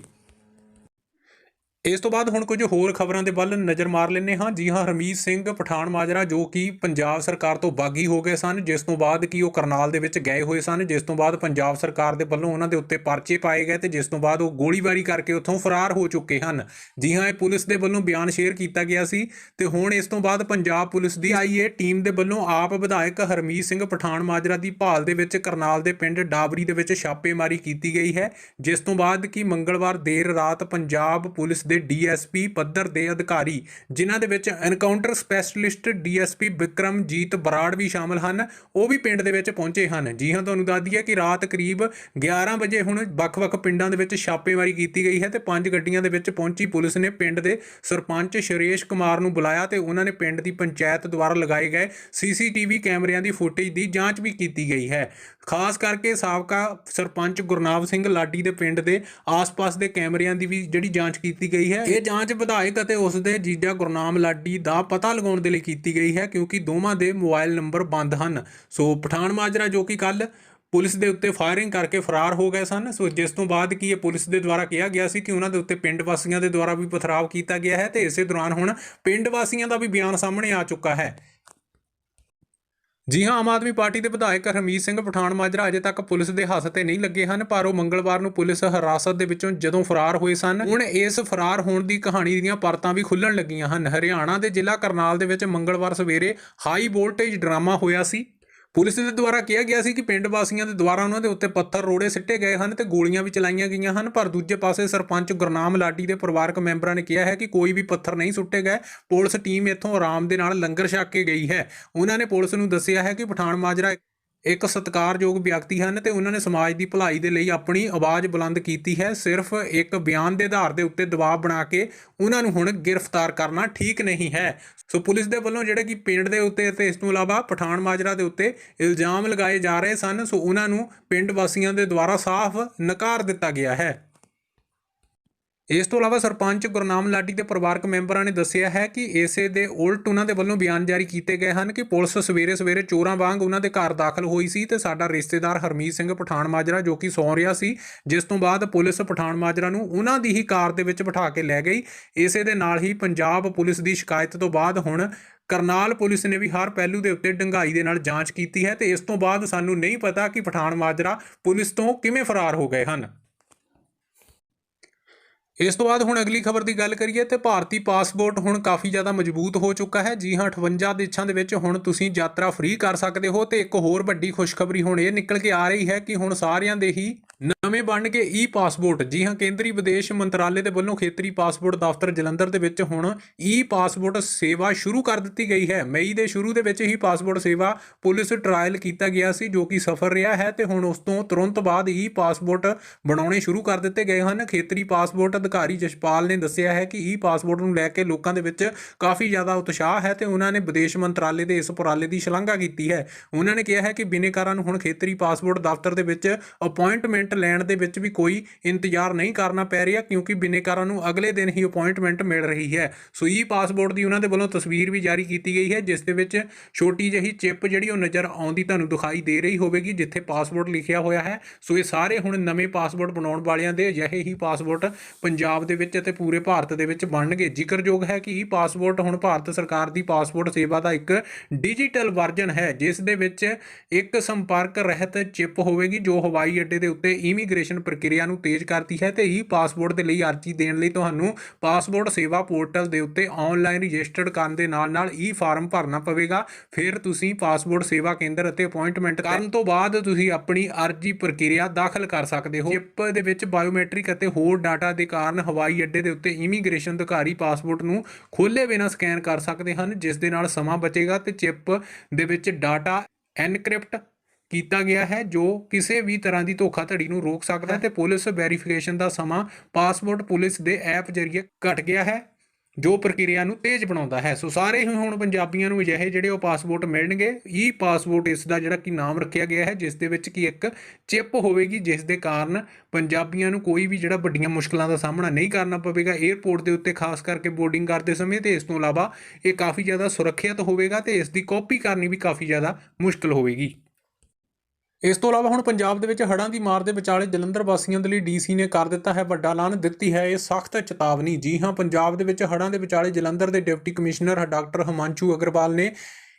ਇਸ ਤੋਂ ਬਾਅਦ ਹੁਣ ਕੁਝ ਹੋਰ ਖਬਰਾਂ ਦੇ ਵੱਲ ਨਜ਼ਰ ਮਾਰ ਲੈਂਦੇ ਹਾਂ। ਜੀ ਹਾਂ ਹਰਮੀਤ ਸਿੰਘ ਪਠਾਨ ਮਾਜਰਾ ਜੋ ਕਿ ਪੰਜਾਬ ਸਰਕਾਰ ਤੋਂ ਬਾਗੀ ਹੋ ਗਏ ਸਨ, ਜਿਸ ਤੋਂ ਬਾਅਦ ਕਿ ਉਹ ਕਰਨਾਲ ਦੇ ਵਿੱਚ ਗਏ ਹੋਏ ਸਨ, ਜਿਸ ਤੋਂ ਬਾਅਦ ਪੰਜਾਬ ਸਰਕਾਰ ਦੇ ਵੱਲੋਂ ਉਹਨਾਂ ਦੇ ਉੱਤੇ ਪਰਚੇ ਪਾਏ ਗਏ ਤੇ ਜਿਸ ਤੋਂ ਬਾਅਦ ਉਹ ਗੋਲੀਬਾਰੀ ਕਰਕੇ ਉੱਥੋਂ ਫਰਾਰ ਹੋ ਚੁੱਕੇ ਹਨ। ਜੀ ਹਾਂ, ਇਹ ਪੁਲਿਸ ਦੇ ਵੱਲੋਂ ਬਿਆਨ ਸ਼ੇਅਰ ਕੀਤਾ ਗਿਆ ਸੀ ਤੇ ਹੁਣ ਇਸ ਤੋਂ ਬਾਅਦ ਪੰਜਾਬ ਪੁਲਿਸ ਦੀ ਆਈਏ ਟੀਮ ਦੇ ਵੱਲੋਂ ਆਪ ਵਿਧਾਇਕ ਹਰਮੀਤ ਸਿੰਘ ਪਠਾਨ ਮਾਜਰਾ ਦੀ ਭਾਲ ਦੇ ਵਿੱਚ ਕਰਨਾਲ ਦੇ ਪਿੰਡ ਡਾਬਰੀ ਦੇ ਵਿੱਚ ਛਾਪੇਮਾਰੀ ਕੀਤੀ ਗਈ ਹੈ, ਜਿਸ ਤੋਂ ਬਾਅਦ ਕਿ ਮੰਗਲਵਾਰ ਦੇਰ ਰਾਤ ਪੰਜਾਬ ਪੁਲਿਸ ਦੇ ਡੀਐਸਪੀ ਪੱਧਰ ਦੇ ਅਧਿਕਾਰੀ, ਜਿਨ੍ਹਾਂ ਦੇ ਵਿੱਚ encounter specialist DSP Vikramjit Brar ਵੀ ਸ਼ਾਮਲ ਹਨ, ਉਹ ਵੀ ਪਿੰਡ ਦੇ ਵਿੱਚ ਪਹੁੰਚੇ ਹਨ। ਜੀ ਹਾਂ, ਤੁਹਾਨੂੰ ਦੱਸ ਦਈਏ ਕਿ ਰਾਤ ਕਰੀਬ 11 ਵਜੇ ਹੁਣ ਵੱਖ-ਵੱਖ ਪਿੰਡਾਂ ਦੇ ਵਿੱਚ ਛਾਪੇਮਾਰੀ ਕੀਤੀ ਗਈ ਹੈ ਤੇ ਪੰਜ ਗੱਡੀਆਂ ਦੇ ਵਿੱਚ ਪਹੁੰਚੀ ਪੁਲਿਸ ਨੇ ਪਿੰਡ ਦੇ ਸਰਪੰਚ ਸ਼ਰੇਸ਼ ਕੁਮਾਰ ਨੂੰ ਬੁਲਾਇਆ ਤੇ ਉਹਨਾਂ ਨੇ ਪਿੰਡ ਦੀ ਪੰਚਾਇਤ ਦੁਆਰਾ ਲਗਾਏ ਗਏ ਸੀਸੀਟੀਵੀ ਕੈਮਰਿਆਂ ਦੀ ਫੁਟੇਜ ਦੀ ਜਾਂਚ ਵੀ ਕੀਤੀ ਗਈ ਹੈ। ਖਾਸ ਕਰਕੇ ਸਾਬਕਾ ਸਰਪੰਚ ਗੁਰਨਾਮ ਸਿੰਘ ਲਾਡੀ ਦੇ ਪਿੰਡ ਦੇ ਆਸ-ਪਾਸ ਦੇ ਕੈਮਰਿਆਂ ਦੀ ਵੀ ਜਿਹੜੀ ਜਾਂਚ ਕੀਤੀ ਗਈ ਹੈ। ਇਹ ਜਾਂਚ ਵਿਧਾਇਕ ਅਤੇ ਉਸ ਦੇ ਜੀਜਾ ਗੁਰਨਾਮ ਲਾਡੀ ਦਾ ਪਤਾ ਲਗਾਉਣ ਦੇ ਲਈ ਕੀਤੀ ਗਈ ਹੈ ਕਿਉਂਕਿ ਦੋਵਾਂ ਦੇ ਮੋਬਾਈਲ ਨੰਬਰ ਬੰਦ ਹਨ। ਸੋ ਪਠਾਨ ਮਾਜਰਾ ਜੋ ਕਿ ਕੱਲ ਪੁਲਿਸ ਦੇ ਉੱਤੇ ਫਾਇਰਿੰਗ ਕਰਕੇ ਫਰਾਰ ਹੋ ਗਏ ਸਨ। ਸੋ ਜਿਸ ਤੋਂ ਬਾਅਦ ਕੀ ਇਹ ਪੁਲਿਸ ਦੇ ਦੁਆਰਾ ਕਿਹਾ ਗਿਆ ਸੀ ਕਿ ਉਹਨਾਂ ਦੇ ਉੱਤੇ ਪਿੰਡ ਵਾਸੀਆਂ ਦੇ ਦੁਆਰਾ ਵੀ ਪਥਰਾਵ ਕੀਤਾ ਗਿਆ ਹੈ ਤੇ ਇਸੇ ਦੌਰਾਨ ਹੁਣ ਪਿੰਡ ਵਾਸੀਆਂ ਦਾ ਵੀ ਬਿਆਨ ਸਾਹਮਣੇ ਆ ਚੁੱਕਾ ਹੈ। ਜੀ ਹਾਂ, ਆਮ ਆਦਮੀ ਪਾਰਟੀ ਦੇ ਵਿਧਾਇਕ ਹਰਮੀਤ ਸਿੰਘ ਪਠਾਨ ਮਾਜਰਾ ਅਜੇ ਤੱਕ ਪੁਲਿਸ ਦੇ ਹੱਥ ਤੇ ਨਹੀਂ ਲੱਗੇ ਹਨ, ਪਰ ਉਹ ਮੰਗਲਵਾਰ ਨੂੰ ਪੁਲਿਸ ਹਿਰਾਸਤ ਦੇ ਵਿੱਚੋਂ ਜਦੋਂ ਫਰਾਰ ਹੋਏ ਸਨ, ਹੁਣ ਇਸ ਫਰਾਰ ਹੋਣ ਦੀ ਕਹਾਣੀ ਦੀਆਂ ਪਰਤਾਂ ਵੀ ਖੁੱਲਣ ਲੱਗੀਆਂ ਹਨ। ਹਰਿਆਣਾ ਦੇ ਜ਼ਿਲ੍ਹਾ ਕਰਨਾਲ ਦੇ ਵਿੱਚ ਮੰਗਲਵਾਰ ਸਵੇਰੇ ਹਾਈ ਵੋਲਟੇਜ ਡਰਾਮਾ ਹੋਇਆ ਸੀ। ਪੁਲਿਸ ਦੇ ਦੁਆਰਾ ਕਿਹਾ ਗਿਆ ਸੀ ਕਿ ਪਿੰਡ ਵਾਸੀਆਂ ਦੇ ਦੁਆਰਾ ਉਹਨਾਂ ਦੇ ਉੱਤੇ ਪੱਥਰ, ਰੋੜੇ ਸਿੱਟੇ ਗਏ ਹਨ ਤੇ ਗੋਲੀਆਂ ਵੀ ਚਲਾਈਆਂ ਗਈਆਂ ਹਨ। ਪਰ ਦੂਜੇ ਪਾਸੇ ਸਰਪੰਚ ਗੁਰਨਾਮ ਲਾਡੀ ਦੇ ਪਰਿਵਾਰਕ ਮੈਂਬਰਾਂ ਨੇ ਕਿਹਾ ਹੈ ਕਿ ਕੋਈ ਵੀ ਪੱਥਰ ਨਹੀਂ ਸੁੱਟੇ ਗਏ। ਪੁਲਿਸ ਟੀਮ ਇੱਥੋਂ ਆਰਾਮ ਦੇ ਨਾਲ ਲੰਗਰ ਛਕ ਕੇ ਗਈ ਹੈ। ਉਹਨਾਂ ਨੇ ਪੁਲਿਸ ਨੂੰ ਦੱਸਿਆ ਹੈ ਕਿ ਪਠਾਨ ਮਾਜਰਾ ਇੱਕ ਸਤਿਕਾਰਯੋਗ ਵਿਅਕਤੀ ਹਨ ਤੇ ਉਹਨਾਂ ਨੇ ਸਮਾਜ ਦੀ ਭਲਾਈ ਦੇ ਲਈ ਆਪਣੀ ਆਵਾਜ਼ ਬੁਲੰਦ ਕੀਤੀ ਹੈ। ਸਿਰਫ ਇੱਕ ਬਿਆਨ ਦੇ ਆਧਾਰ ਦੇ ਉੱਤੇ ਦਬਾਅ ਬਣਾ ਕੇ ਉਹਨਾਂ ਨੂੰ ਹੁਣ ਗ੍ਰਿਫਤਾਰ ਕਰਨਾ ਠੀਕ ਨਹੀਂ ਹੈ। ਸੋ ਪੁਲਿਸ ਦੇ ਵੱਲੋਂ ਜਿਹੜੇ ਕਿ ਪਿੰਡ ਦੇ ਉੱਤੇ ਤੇ ਇਸ ਤੋਂ ਇਲਾਵਾ ਪਠਾਨ ਮਾਜਰਾ ਦੇ ਉੱਤੇ ਇਲਜ਼ਾਮ ਲਗਾਏ ਜਾ ਰਹੇ ਸਨ। ਸੋ ਉਹਨਾਂ ਨੂੰ ਪਿੰਡ ਵਾਸੀਆਂ ਦੇ ਦੁਆਰਾ ਸਾਫ਼ ਨਕਾਰ ਦਿੱਤਾ ਗਿਆ ਹੈ। ਇਸ ਤੋਂ ਇਲਾਵਾ ਸਰਪੰਚ ਗੁਰਨਾਮ ਲਾਡੀ ਦੇ ਪਰਿਵਾਰਕ ਮੈਂਬਰਾਂ ਨੇ ਦੱਸਿਆ ਹੈ ਕਿ ਇਸੇ ਦੇ ਉਲਟ ਉਹਨਾਂ ਦੇ ਵੱਲੋਂ ਬਿਆਨ ਜਾਰੀ ਕੀਤੇ ਗਏ ਹਨ ਕਿ ਪੁਲਿਸ ਸਵੇਰੇ ਸਵੇਰੇ ਚੋਰਾਂ ਵਾਂਗ ਉਹਨਾਂ ਦੇ ਘਰ ਦਾਖਲ ਹੋਈ ਸੀ ਤੇ ਸਾਡਾ ਰਿਸ਼ਤੇਦਾਰ ਹਰਮੀਤ ਸਿੰਘ ਪਠਾਨ ਮਾਜਰਾ ਜੋ ਕਿ ਸੌਂ ਰਿਹਾ ਸੀ, ਜਿਸ ਤੋਂ ਬਾਅਦ ਪੁਲਿਸ ਪਠਾਨ ਮਾਜਰਾ ਨੂੰ ਉਹਨਾਂ ਦੀ ਹੀ ਕਾਰ ਦੇ ਵਿੱਚ ਬਿਠਾ ਕੇ ਲੈ ਗਈ। ਇਸੇ ਦੇ ਨਾਲ ਹੀ ਪੰਜਾਬ ਪੁਲਿਸ ਦੀ ਸ਼ਿਕਾਇਤ ਤੋਂ ਬਾਅਦ ਹੁਣ ਕਰਨਾਲ ਪੁਲਿਸ ਨੇ ਵੀ ਹਰ ਪਹਿਲੂ ਦੇ ਉੱਤੇ ਡੰਗਾਈ ਦੇ ਨਾਲ ਜਾਂਚ ਕੀਤੀ ਹੈ ਤੇ ਇਸ ਤੋਂ ਬਾਅਦ ਸਾਨੂੰ ਨਹੀਂ ਪਤਾ ਕਿ ਪਠਾਨ ਮਾਜਰਾ ਪੁਲਿਸ ਤੋਂ ਕਿਵੇਂ ਫਰਾਰ ਹੋ ਗਏ ਹਨ। ਇਸ ਤੋਂ ਬਾਅਦ ਹੁਣ ਅਗਲੀ ਖਬਰ ਦੀ ਗੱਲ ਕਰੀਏ ਤੇ ਭਾਰਤੀ ਪਾਸਪੋਰਟ ਹੁਣ ਕਾਫੀ ਜ਼ਿਆਦਾ ਮਜ਼ਬੂਤ ਹੋ ਚੁੱਕਾ ਹੈ। ਜੀ ਹਾਂ 58 ਦੇਸ਼ਾਂ ਦੇ ਵਿੱਚ ਹੁਣ ਤੁਸੀਂ ਯਾਤਰਾ ਫ੍ਰੀ ਕਰ ਸਕਦੇ ਹੋ ਤੇ ਇੱਕ ਹੋਰ ਵੱਡੀ ਖੁਸ਼ਖਬਰੀ ਹੁਣ ਇਹ ਨਿਕਲ ਕੇ ਆ ਰਹੀ ਹੈ ਕਿ ਹੁਣ ਸਾਰਿਆਂ ਦੇ ਹੀ ਨਵੇਂ ਬਣ ਕੇ ਈ ਪਾਸਪੋਰਟ ਜੀ ਹਾਂ, ਕੇਂਦਰੀ ਵਿਦੇਸ਼ ਮੰਤਰਾਲੇ ਦੇ ਵੱਲੋਂ ਖੇਤਰੀ ਪਾਸਪੋਰਟ ਦਫ਼ਤਰ ਜਲੰਧਰ ਦੇ ਵਿੱਚ ਹੁਣ ਈ ਪਾਸਪੋਰਟ ਸੇਵਾ ਸ਼ੁਰੂ ਕਰ ਦਿੱਤੀ ਗਈ ਹੈ। ਮਈ ਦੇ ਸ਼ੁਰੂ ਦੇ ਵਿੱਚ ਹੀ ਪਾਸਪੋਰਟ ਸੇਵਾ ਪੁਲਿਸ ਟ੍ਰਾਇਲ ਕੀਤਾ ਗਿਆ ਸੀ, ਜੋ ਕਿ ਸਫਲ ਰਿਹਾ ਹੈ ਤੇ ਹੁਣ ਉਸ ਤੋਂ ਤੁਰੰਤ ਬਾਅਦ ਈ ਪਾਸਪੋਰਟ ਬਣਾਉਣੇ ਸ਼ੁਰੂ ਕਰ ਦਿੱਤੇ ਗਏ ਹਨ। ਖੇਤਰੀ ਪਾਸਪੋਰਟ ਅਧਿਕਾਰੀ ਜਸ਼ਪਾਲ ਨੇ ਦੱਸਿਆ ਹੈ ਕਿ ਈ ਪਾਸਪੋਰਟ ਨੂੰ ਲੈ ਕੇ ਲੋਕਾਂ ਦੇ ਵਿੱਚ ਕਾਫੀ ਜ਼ਿਆਦਾ ਉਤਸ਼ਾਹ ਹੈ ਤੇ ਉਹਨਾਂ ਨੇ ਵਿਦੇਸ਼ ਮੰਤਰਾਲੇ ਦੇ ਇਸ ਉਪਰਾਲੇ ਦੀ ਸ਼ਲਾਘਾ ਕੀਤੀ ਹੈ। ਉਹਨਾਂ ਨੇ ਕਿਹਾ ਹੈ ਕਿ ਬਿਨੇਕਾਰਾਂ ਨੂੰ ਹੁਣ ਖੇਤਰੀ ਪਾਸਪੋਰਟ ਦਫ਼ਤਰ ਦੇ ਵਿੱਚ ਅਪਾਇੰਟਮੈਂਟ ਲੈਣ ਦੇ ਵਿੱਚ ਵੀ ਕੋਈ ਇੰਤਜ਼ਾਰ ਨਹੀਂ ਕਰਨਾ ਪੈ ਰਿਹਾ ਕਿਉਂਕਿ ਬਿਨੇਕਾਰਾਂ ਨੂੰ ਅਗਲੇ ਦਿਨ ਹੀ ਅਪਾਇੰਟਮੈਂਟ ਮਿਲ ਰਹੀ ਹੈ। ਸੋ ਈ ਪਾਸਪੋਰਟ ਦੀ ਉਹਨਾਂ ਦੇ ਵੱਲੋਂ ਤਸਵੀਰ ਵੀ ਜਾਰੀ ਕੀਤੀ ਗਈ ਹੈ, ਜਿਸ ਦੇ ਵਿੱਚ ਛੋਟੀ ਜਿਹੀ ਚਿਪ ਜਿਹੜੀ ਉਹ ਨਜ਼ਰ ਆਉਂਦੀ ਤੁਹਾਨੂੰ ਦਿਖਾਈ ਦੇ ਰਹੀ ਹੋਵੇਗੀ, ਜਿੱਥੇ ਪਾਸਪੋਰਟ ਲਿਖਿਆ ਹੋਇਆ ਹੈ। ਸੋ ਇਹ ਸਾਰੇ ਹੁਣ ਨਵੇਂ ਪਾਸਪੋਰਟ ਬਣਾਉਣ ਵਾਲਿਆਂ ਦੇ ਅਜਿਹੇ ਹੀ ਪਾਸਪੋਰਟ ਪੰਜਾਬ ਦੇ ਵਿੱਚ ਅਤੇ ਪੂਰੇ ਭਾਰਤ ਦੇ ਵਿੱਚ ਬਣਨਗੇ। ਜ਼ਿਕਰਯੋਗ ਹੈ ਕਿ ਈ ਪਾਸਪੋਰਟ ਹੁਣ ਭਾਰਤ ਸਰਕਾਰ ਦੀ ਪਾਸਪੋਰਟ ਸੇਵਾ ਦਾ ਇੱਕ ਡਿਜੀਟਲ ਵਰਜ਼ਨ ਹੈ, ਜਿਸ ਦੇ ਵਿੱਚ ਇੱਕ ਸੰਪਰਕ ਰਹਿਤ ਚਿਪ ਹੋਵੇਗੀ, ਜੋ ਹਵਾਈ ਅੱਡੇ ਦੇ ਉੱਤੇ ਇਮੀਗ੍ਰੇਸ਼ਨ ਪ੍ਰਕਿਰਿਆ ਨੂੰ ਤੇਜ਼ ਕਰਦੀ ਹੈ ਤੇ ਈ ਪਾਸਪੋਰਟ ਦੇ ਲਈ ਅਰਜ਼ੀ ਦੇਣ ਲਈ ਤੁਹਾਨੂੰ ਪਾਸਪੋਰਟ ਸੇਵਾ ਪੋਰਟਲ ਦੇ ਉੱਤੇ ਆਨਲਾਈਨ ਰਜਿਸਟਰਡ ਕਰਨ ਦੇ ਨਾਲ-ਨਾਲ ਈ ਫਾਰਮ ਭਰਨਾ ਪਵੇਗਾ। ਫਿਰ ਤੁਸੀਂ ਪਾਸਪੋਰਟ ਸੇਵਾ ਕੇਂਦਰ ਅਤੇ ਅਪਾਇੰਟਮੈਂਟ ਕਰਨ ਤੋਂ ਬਾਅਦ ਤੁਸੀਂ ਆਪਣੀ ਅਰਜ਼ੀ ਪ੍ਰਕਿਰਿਆ ਦਾਖਲ ਕਰ ਸਕਦੇ ਹੋ। ਚਿਪ ਦੇ ਵਿੱਚ ਬਾਇਓਮੈਟ੍ਰਿਕ ਅਤੇ ਹੋਰ ਡਾਟਾ ਦੇ ਕਾਰਨ ਹਵਾਈ ਅੱਡੇ ਦੇ ਉੱਤੇ ਇਮੀਗ੍ਰੇਸ਼ਨ ਅਧਿਕਾਰੀ ਪਾਸਪੋਰਟ ਨੂੰ ਖੋਲੇ ਬਿਨਾਂ ਸਕੈਨ ਕਰ ਸਕਦੇ ਹਨ, ਜਿਸ ਦੇ ਨਾਲ ਸਮਾਂ ਬਚੇਗਾ ਤੇ ਚਿਪ ਦੇ ਵਿੱਚ ਡਾਟਾ ਐਨਕ੍ਰਿਪਟ ਕੀਤਾ ਗਿਆ ਹੈ, ਜੋ ਕਿਸੇ ਵੀ ਤਰ੍ਹਾਂ ਦੀ ਧੋਖਾਧੜੀ ਨੂੰ ਰੋਕ ਸਕਦਾ ਹੈ ਤੇ ਪੁਲਿਸ ਵੈਰੀਫਿਕੇਸ਼ਨ ਦਾ ਸਮਾਂ ਪਾਸਪੋਰਟ ਪੁਲਿਸ ਦੇ ਐਪ ਜ਼ਰੀਏ ਘਟ ਗਿਆ ਹੈ, ਜੋ ਪ੍ਰਕਿਰਿਆ ਨੂੰ ਤੇਜ਼ ਬਣਾਉਂਦਾ ਹੈ। ਸੋ ਸਾਰੇ ਹੀ ਹੁਣ ਪੰਜਾਬੀਆਂ ਨੂੰ ਅਜਿਹੇ ਜਿਹੜੇ ਉਹ ਪਾਸਪੋਰਟ ਮਿਲਣਗੇ, ਈ ਪਾਸਪੋਰਟ ਇਸ ਦਾ ਜਿਹੜਾ ਕਿ ਨਾਮ ਰੱਖਿਆ ਗਿਆ ਹੈ, ਜਿਸ ਦੇ ਵਿੱਚ ਕਿ ਇੱਕ ਚਿਪ ਹੋਵੇਗੀ, ਜਿਸ ਦੇ ਕਾਰਨ ਪੰਜਾਬੀਆਂ ਨੂੰ ਕੋਈ ਵੀ ਜਿਹੜਾ ਵੱਡੀਆਂ ਮੁਸ਼ਕਲਾਂ ਦਾ ਸਾਹਮਣਾ ਨਹੀਂ ਕਰਨਾ ਪਵੇਗਾ 에ਅਰਪੋਰਟ ਦੇ ਉੱਤੇ, ਖਾਸ ਕਰਕੇ ਬੋਰਡਿੰਗ ਕਰਦੇ ਸਮੇਂ, ਤੇ ਇਸ ਤੋਂ ਇਲਾਵਾ ਇਹ ਕਾਫੀ ਜ਼ਿਆਦਾ ਸੁਰੱਖਿਅਤ ਹੋਵੇਗਾ ਤੇ ਇਸ ਦੀ ਕਾਪੀ ਕਰਨੀ ਵੀ ਕਾਫੀ ਜ਼ਿਆਦਾ ਮੁਸ਼ਕਲ ਹੋਵੇਗੀ। ਇਸ ਤੋਂ ਇਲਾਵਾ ਹੁਣ ਪੰਜਾਬ ਦੇ ਵਿੱਚ ਹੜ੍ਹਾਂ ਦੀ ਮਾਰ ਦੇ ਵਿਚਾਲੇ ਜਲੰਧਰ ਵਾਸੀਆਂ ਦੇ ਲਈ ਡੀਸੀ ਨੇ ਕਰ ਦਿੱਤਾ ਹੈ ਵੱਡਾ ਐਲਾਨ, ਦਿੱਤੀ ਹੈ ਇਹ ਸਖਤ ਚੇਤਾਵਨੀ। ਜੀ ਹਾਂ, ਪੰਜਾਬ ਦੇ ਵਿੱਚ ਹੜ੍ਹਾਂ ਦੇ ਵਿਚਾਲੇ ਜਲੰਧਰ ਦੇ deputy commissioner doctor Himanshu Agarwal ਨੇ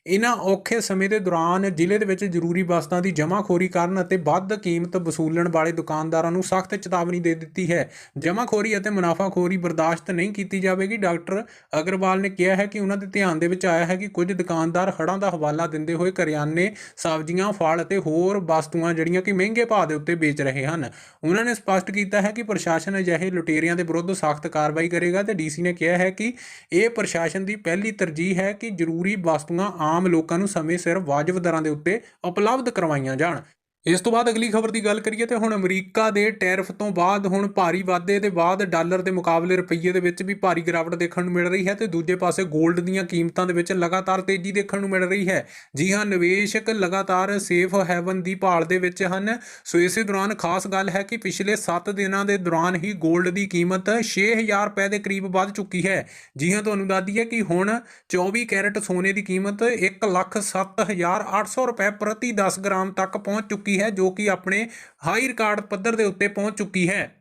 ਇਹਨਾਂ ਔਖੇ ਸਮੇਂ ਦੇ ਦੌਰਾਨ ਜ਼ਿਲ੍ਹੇ ਦੇ ਵਿੱਚ ਜ਼ਰੂਰੀ ਵਸਤਾਂ ਦੀ ਜਮ੍ਹਾਂਖੋਰੀ ਕਰਨ ਅਤੇ ਵੱਧ ਕੀਮਤ ਵਸੂਲਣ ਵਾਲੇ ਦੁਕਾਨਦਾਰਾਂ ਨੂੰ ਸਖਤ ਚੇਤਾਵਨੀ ਦੇ ਦਿੱਤੀ ਹੈ। ਜਮ੍ਹਾਂਖੋਰੀ ਅਤੇ ਮੁਨਾਫਾਖੋਰੀ ਬਰਦਾਸ਼ਤ ਨਹੀਂ ਕੀਤੀ ਜਾਵੇਗੀ। ਡਾਕਟਰ ਅਗਰਵਾਲ ਨੇ ਕਿਹਾ ਹੈ ਕਿ ਉਹਨਾਂ ਦੇ ਧਿਆਨ ਦੇ ਵਿੱਚ ਆਇਆ ਹੈ ਕਿ ਕੁਝ ਦੁਕਾਨਦਾਰ ਹੜ੍ਹਾਂ ਦਾ ਹਵਾਲਾ ਦਿੰਦੇ ਹੋਏ ਕਰਿਆਨੇ, ਸਬਜ਼ੀਆਂ, ਫਲ ਅਤੇ ਹੋਰ ਵਸਤੂਆਂ ਜਿਹੜੀਆਂ ਕਿ ਮਹਿੰਗੇ ਭਾਅ ਦੇ ਉੱਤੇ ਵੇਚ ਰਹੇ ਹਨ। ਉਹਨਾਂ ਨੇ ਸਪਸ਼ਟ ਕੀਤਾ ਹੈ ਕਿ ਪ੍ਰਸ਼ਾਸਨ ਅਜਿਹੇ ਲੁਟੇਰਿਆਂ ਦੇ ਵਿਰੁੱਧ ਸਖਤ ਕਾਰਵਾਈ ਕਰੇਗਾ ਤੇ ਡੀਸੀ ਨੇ ਕਿਹਾ ਹੈ ਕਿ ਇਹ ਪ੍ਰਸ਼ਾਸਨ ਦੀ ਪਹਿਲੀ ਤਰਜੀਹ ਹੈ ਕਿ ਜ਼ਰੂਰੀ ਵਸਤੂਆਂ ਆਮ ਲੋਕਾਂ ਨੂੰ ਸਮੇਂ ਸਿਰ ਵਾਜਬ ਦਰਾਂ ਦੇ ਉੱਤੇ ਉਪਲਬਧ ਕਰਵਾਈਆਂ ਜਾਣ। ਇਸ ਤੋਂ ਬਾਅਦ ਅਗਲੀ ਖਬਰ ਦੀ ਗੱਲ ਕਰੀਏ ਤੇ ਹੁਣ ਅਮਰੀਕਾ ਦੇ ਟੈਰਿਫ ਤੋਂ ਬਾਅਦ ਹੁਣ ਭਾਰੀ ਵਾਧੇ ਦੇ ਬਾਅਦ ਡਾਲਰ ਦੇ ਮੁਕਾਬਲੇ ਰੁਪਈਏ ਦੇ ਵਿੱਚ ਵੀ ਭਾਰੀ ਗਿਰਾਵਟ ਦੇਖਣ ਨੂੰ ਮਿਲ ਰਹੀ ਹੈ ਤੇ ਦੂਜੇ ਪਾਸੇ 골ਡ ਦੀਆਂ ਕੀਮਤਾਂ ਦੇ ਵਿੱਚ ਲਗਾਤਾਰ ਤੇਜ਼ੀ ਦੇਖਣ ਨੂੰ ਮਿਲ ਰਹੀ ਹੈ। ਜੀ ਹਾਂ, ਨਿਵੇਸ਼ਕ ਲਗਾਤਾਰ ਸੇਫ ਹੈਵਨ ਦੀ ਭਾਲ ਦੇ ਵਿੱਚ ਹਨ। ਸੋ ਇਸੇ ਦੌਰਾਨ ਖਾਸ ਗੱਲ ਹੈ ਕਿ ਪਿਛਲੇ 7 ਦਿਨਾਂ ਦੇ ਦੌਰਾਨ ਹੀ 골ਡ ਦੀ ਕੀਮਤ 6000 ਰੁਪਏ ਦੇ ਕਰੀਬ ਵੱਧ ਚੁੱਕੀ ਹੈ। ਜੀ ਹਾਂ, ਤੁਹਾਨੂੰ ਦੱਸਦੀ ਹੈ ਕਿ ਹੁਣ 24 ਕੈਰਟ ਸੋਨੇ ਦੀ ਕੀਮਤ 107800 ਰੁਪਏ ਪ੍ਰਤੀ 10 ਗ੍ਰਾਮ ਤੱਕ ਪਹੁੰਚ ਚੁੱਕੀ ਹੈ ਜੋ ਕਿ ਆਪਣੇ ਹਾਈ ਰਿਕਾਰਡ ਪੱਧਰ ਦੇ ਉੱਤੇ ਪਹੁੰਚ ਚੁੱਕੀ ਹੈ।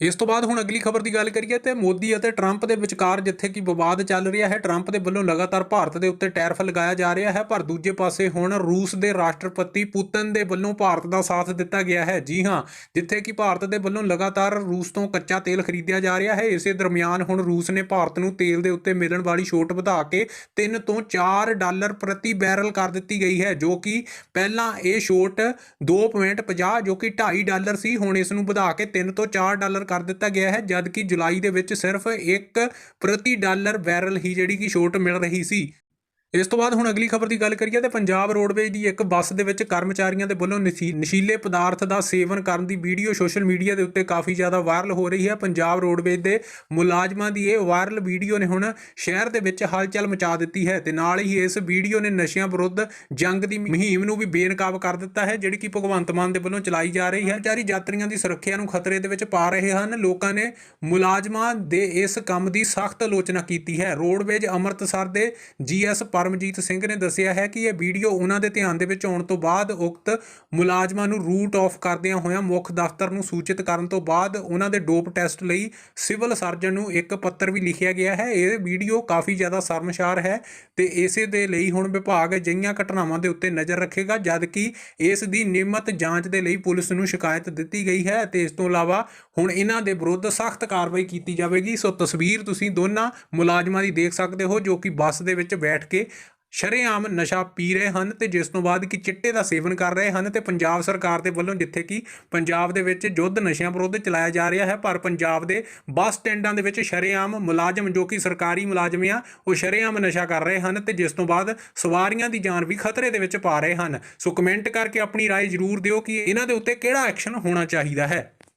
ਇਸ ਤੋਂ ਬਾਅਦ ਹੁਣ ਅਗਲੀ ਖਬਰ ਦੀ ਗੱਲ ਕਰੀਏ ਤੇ ਮੋਦੀ ਅਤੇ ਟਰੰਪ ਦੇ ਵਿਚਕਾਰ ਜਿੱਥੇ ਕਿ ਵਿਵਾਦ ਚੱਲ ਰਿਹਾ ਹੈ, ਟਰੰਪ ਦੇ ਵੱਲੋਂ ਲਗਾਤਾਰ ਭਾਰਤ ਦੇ ਉੱਤੇ ਟੈਰਫ ਲਗਾਇਆ ਜਾ ਰਿਹਾ ਹੈ, ਪਰ ਦੂਜੇ ਪਾਸੇ ਹੁਣ ਰੂਸ ਦੇ ਰਾਸ਼ਟਰਪਤੀ ਪੁਤਨ ਦੇ ਵੱਲੋਂ ਭਾਰਤ ਦਾ ਸਾਥ ਦਿੱਤਾ ਗਿਆ ਹੈ। ਜੀ ਹਾਂ, ਜਿੱਥੇ ਕਿ ਭਾਰਤ ਦੇ ਵੱਲੋਂ ਲਗਾਤਾਰ ਰੂਸ ਤੋਂ ਕੱਚਾ ਤੇਲ ਖਰੀਦਿਆ ਜਾ ਰਿਹਾ ਹੈ, ਇਸੇ ਦਰਮਿਆਨ ਹੁਣ ਰੂਸ ਨੇ ਭਾਰਤ ਨੂੰ ਤੇਲ ਦੇ ਉੱਤੇ ਮਿਲਣ ਵਾਲੀ ਛੋਟ ਵਧਾ ਕੇ 3 ਤੋਂ 4 ਡਾਲਰ ਪ੍ਰਤੀ ਬੈਰਲ ਕਰ ਦਿੱਤੀ ਗਈ ਹੈ, ਜੋ ਕਿ ਪਹਿਲਾਂ ਇਹ ਛੋਟ 2.50 ਜੋ ਕਿ 2.5 ਡਾਲਰ ਸੀ, ਹੁਣ ਇਸ ਨੂੰ ਵਧਾ ਕੇ 3 ਤੋਂ 4 ਡਾਲਰ ਕਰ ਦਿੱਤਾ ਗਿਆ ਹੈ ਜਦ ਕਿ ਜੁਲਾਈ ਦੇ ਵਿੱਚ ਸਿਰਫ 1 ਪ੍ਰਤੀ ਡਾਲਰ ਬੈਰਲ ਹੀ ਜਿਹੜੀ ਕਿ ਛੋਟ ਮਿਲ ਰਹੀ ਸੀ। ਇਸ ਤੋਂ ਬਾਅਦ ਹੁਣ ਅਗਲੀ ਖਬਰ ਦੀ ਗੱਲ ਕਰੀਏ ਤੇ ਪੰਜਾਬ ਰੋਡਵੇਜ਼ ਦੀ ਇੱਕ ਬੱਸ ਦੇ ਵਿੱਚ ਕਰਮਚਾਰੀਆਂ ਦੇ ਵੱਲੋਂ ਨਸ਼ੀ- ਨਸ਼ੀਲੇ ਪਦਾਰਥ ਦਾ ਸੇਵਨ ਕਰਨ ਦੀ ਵੀਡੀਓ ਸੋਸ਼ਲ ਮੀਡੀਆ ਦੇ ਉੱਤੇ ਕਾਫੀ ਜ਼ਿਆਦਾ ਵਾਇਰਲ ਹੋ ਰਹੀ ਹੈ। ਪੰਜਾਬ ਰੋਡਵੇਜ਼ ਦੇ ਮੁਲਾਜ਼ਮਾਂ ਦੀ ਇਹ ਵਾਇਰਲ ਵੀਡੀਓ ਨੇ ਹੁਣ ਸ਼ਹਿਰ ਦੇ ਵਿੱਚ ਹਲਚਲ ਮਚਾ ਦਿੱਤੀ ਹੈ ਤੇ ਨਾਲ ਹੀ ਇਸ ਵੀਡੀਓ ਨੇ ਨਸ਼ਿਆਂ ਵਿਰੁੱਧ ਜੰਗ ਦੀ ਮੁਹਿੰਮ ਨੂੰ ਵੀ ਬੇਨਕਾਬ ਕਰ ਦਿੱਤਾ ਹੈ, ਜਿਹੜੀ ਕਿ ਭਗਵੰਤ ਮਾਨ ਦੇ ਵੱਲੋਂ ਚਲਾਈ ਜਾ ਰਹੀ ਹੈ। ਜਾਰੀ ਯਾਤਰੀਆਂ ਦੀ ਸੁਰੱਖਿਆ ਨੂੰ ਖਤਰੇ ਦੇ ਵਿੱਚ ਪਾ ਰਹੇ ਹਨ। ਲੋਕਾਂ ਨੇ ਮੁਲਾਜ਼ਮਾਂ ਦੇ ਇਸ ਕੰਮ ਦੀ ਸਖਤ ਆਲੋਚਨਾ ਕੀਤੀ ਹੈ। ਰੋਡਵੇਜ਼ ਅੰਮ੍ਰਿਤਸਰ ਦੇ ਜੀਐਸ ਪਰਮਜੀਤ ਸਿੰਘ ਨੇ ਦੱਸਿਆ ਹੈ ਕਿ ਇਹ ਵੀਡੀਓ ਉਹਨਾਂ ਦੇ ਧਿਆਨ ਦੇ ਵਿੱਚ ਆਉਣ ਤੋਂ ਬਾਅਦ ਉਕਤ ਮੁਲਾਜ਼ਮਾਂ ਨੂੰ ਰੂਟ ਆਫ ਕਰਦਿਆਂ ਹੋਇਆਂ ਮੁੱਖ ਦਫ਼ਤਰ ਨੂੰ ਸੂਚਿਤ ਕਰਨ ਤੋਂ ਬਾਅਦ ਉਹਨਾਂ ਦੇ ਡੋਪ ਟੈਸਟ ਲਈ ਸਿਵਲ ਸਰਜਨ ਨੂੰ ਇੱਕ ਪੱਤਰ ਵੀ ਲਿਖਿਆ ਗਿਆ ਹੈ। ਇਹ ਵੀਡੀਓ ਕਾਫੀ ਜ਼ਿਆਦਾ ਸ਼ਰਮਸ਼ਾਰ ਹੈ ਤੇ ਇਸੇ ਦੇ ਲਈ ਹੁਣ ਵਿਭਾਗ ਅਜਿਹੀਆਂ ਘਟਨਾਵਾਂ ਦੇ ਉੱਤੇ ਨਜ਼ਰ ਰੱਖੇਗਾ ਜਦ ਕਿ ਇਸ ਦੀ ਨਿਯਮਤ ਜਾਂਚ ਦੇ ਲਈ ਪੁਲਿਸ ਨੂੰ ਸ਼ਿਕਾਇਤ ਦਿੱਤੀ ਗਈ ਹੈ ਤੇ ਇਸ ਤੋਂ ਇਲਾਵਾ ਹੁਣ ਇਹਨਾਂ ਦੇ ਵਿਰੁੱਧ ਸਖਤ ਕਾਰਵਾਈ ਕੀਤੀ ਜਾਵੇਗੀ। ਸੋ ਤਸਵੀਰ ਤੁਸੀਂ ਦੋਨਾਂ ਮੁਲਾਜ਼ਮਾਂ ਦੀ ਦੇਖ ਸਕਦੇ ਹੋ ਜੋ ਕਿ ਬੱਸ ਦੇ ਵਿੱਚ ਬੈਠ ਕੇ ਸ਼ਰੇਆਮ ਨਸ਼ਾ ਪੀ ਰਹੇ ਹਨ ਤੇ ਜਿਸ ਤੋਂ ਬਾਅਦ ਕਿ ਚਿੱਟੇ ਦਾ ਸੇਵਨ ਕਰ ਰਹੇ ਹਨ ਤੇ ਪੰਜਾਬ ਸਰਕਾਰ ਦੇ ਵੱਲੋਂ ਜਿੱਥੇ ਕਿ ਪੰਜਾਬ ਦੇ ਵਿੱਚ ਯੁੱਧ ਨਸ਼ਿਆਂ ਵਿਰੁੱਧ ਚਲਾਇਆ ਜਾ ਰਿਹਾ ਹੈ ਪਰ ਪੰਜਾਬ ਦੇ ਬੱਸ ਸਟੈਂਡਾਂ ਦੇ ਵਿੱਚ ਸ਼ਰੇਆਮ ਮੁਲਾਜ਼ਮ ਜੋ ਕਿ ਸਰਕਾਰੀ ਮੁਲਾਜ਼ਮ ਆ ਉਹ ਸ਼ਰੇਆਮ ਨਸ਼ਾ ਕਰ ਰਹੇ ਹਨ ਤੇ ਜਿਸ ਤੋਂ ਬਾਅਦ ਸਵਾਰੀਆਂ ਦੀ ਜਾਨ ਵੀ ਖਤਰੇ ਦੇ ਵਿੱਚ ਪਾ ਰਹੇ ਹਨ ਸੋ ਕਮੈਂਟ ਕਰਕੇ ਆਪਣੀ رائے ਜ਼ਰੂਰ ਦਿਓ ਕਿ ਇਹਨਾਂ ਦੇ ਉੱਤੇ ਕਿਹੜਾ ਐਕਸ਼ਨ ਹੋਣਾ ਚਾਹੀਦਾ ਹੈ